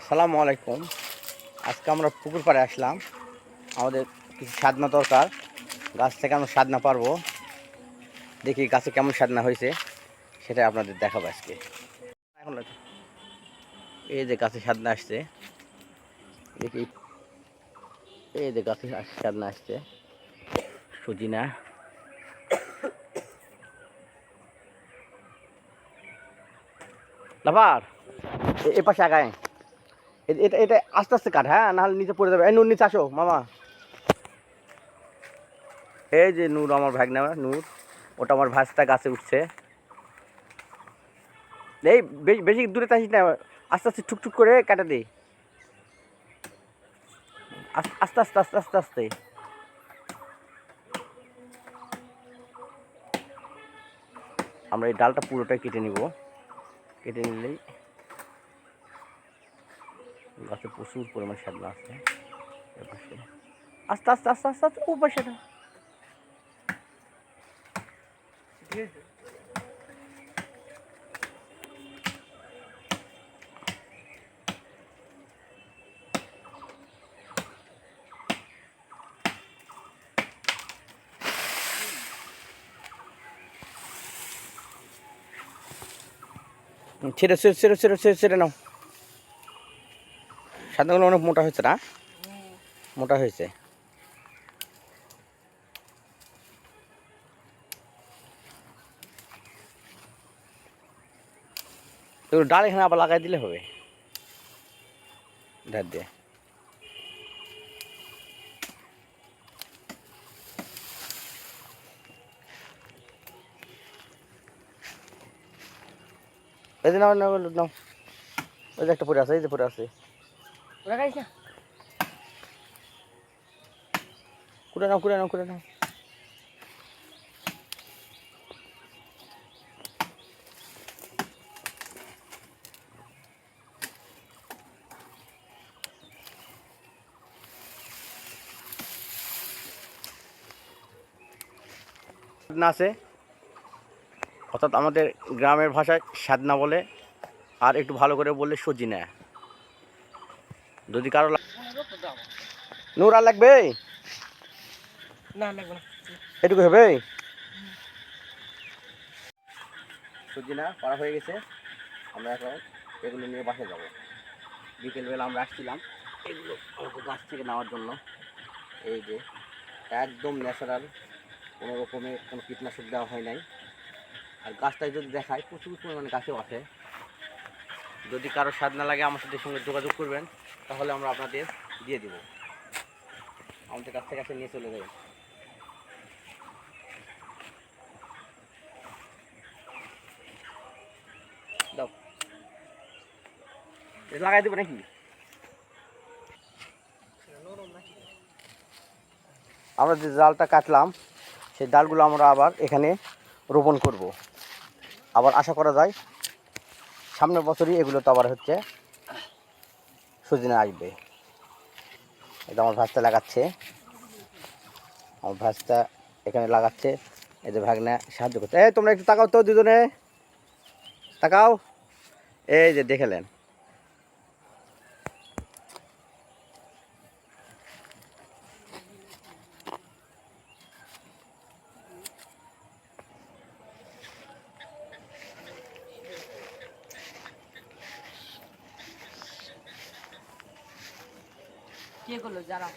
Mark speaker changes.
Speaker 1: আসসালামু আলাইকুম। আজকে আমরা পুকুর পাড়ে আসলাম। আমাদের কিছু সাধনা দরকার। গাছ থেকে আমরা সাধনা পারব। দেখি গাছে কেমন সাধনা হয়েছে। সেটা আপনাদের দেখাবো আজকে। এখন এই যে গাছে সাধনা আসছে। দেখি। এই যে গাছে সাধনা আসছে। সুজিনা। লাভার, এ- পাশে আগায়। এটা এটা আস্তে আস্তে কাট হ্যাঁ? নাহলে নিচে পড়ে যাবে। এই নূর, নিচে আসো, মামা। এই যে নূর, আমার ভাগনা, নূর। ওটা আমার ভাসটা গাছে উঠছে। এই বেশি দূরে থাকিস না, আস্তে আস্তে টুকটুক করে কাটা দে। আস্তে আস্তে আস্তে আস্তে আস্তে। আমরা এই ডালটা পুরোটাই কেটে নিব। কেটে নিলেই গাছে প্রচুর পরিমাণ সাদনা আছে। আস্তে আস্তে আস্তে আস্তে আস্তে, ও পাশে ছেড়ে ছেড়ে ছেড়ে ছেড়ে ছেড়ে নাও। সাদাগুলো অনেক মোটা হয়েছে না? মোটা হয়েছে। এগুলো ডাল এখানে আবার লাগাই দিলে হবে। ধার দিয়ে। এই ওই যে একটা পরে আছে, এই যে পরে আছে।
Speaker 2: খাইছ না
Speaker 1: কুড়ে নাও কুড়ে নাও কুড়ে নাও সাদনা আছে। অর্থাৎ আমাদের গ্রামের ভাষায় সাদনা বলে আর একটু ভালো করে বললে সজিনা যদি কারও নূর আর লাগবে?
Speaker 2: না লাগবে না।
Speaker 1: এটুকু হবে? সজিনা পাড়া হয়ে গেছে। আমরা এখন এগুলো নিয়ে বাসে যাব। বিকেলবেলা আমরা আসছিলাম। এগুলো গাছ থেকে নেওয়ার জন্য। এই যে একদম ন্যাচারাল কোনো রকমের কোনো কীটনাশক দেওয়া হয় নাই। আর গাছটায় যদি দেখায় প্রচুর পরিমাণে গাছেও আসে। যদি কারও স্বাদ না লাগে আমার সাথে সঙ্গে যোগাযোগ করবেন, তাহলে আমরা আপনাদের দিয়ে দিব। আমাদের কাছ থেকে নিয়ে চলে যাবেন। লাগাই দেবো নাকি? আমরা যে ডালটা কাটলাম, সেই ডালগুলো আমরা আবার এখানে রোপণ করব। আবার আশা করা যায় সামনের বছরই এগুলো তো আবার হচ্ছে সজনে আসবে। এটা আমার ভাজটা লাগাচ্ছে। আমার ভাজটা এখানে লাগাচ্ছে। এই যে ভাগনা সাহায্য করছে। এই, তোমরা একটু তাকাও তো দুজনে। তাকাও। এই যে দেখেলেন
Speaker 2: করল যারা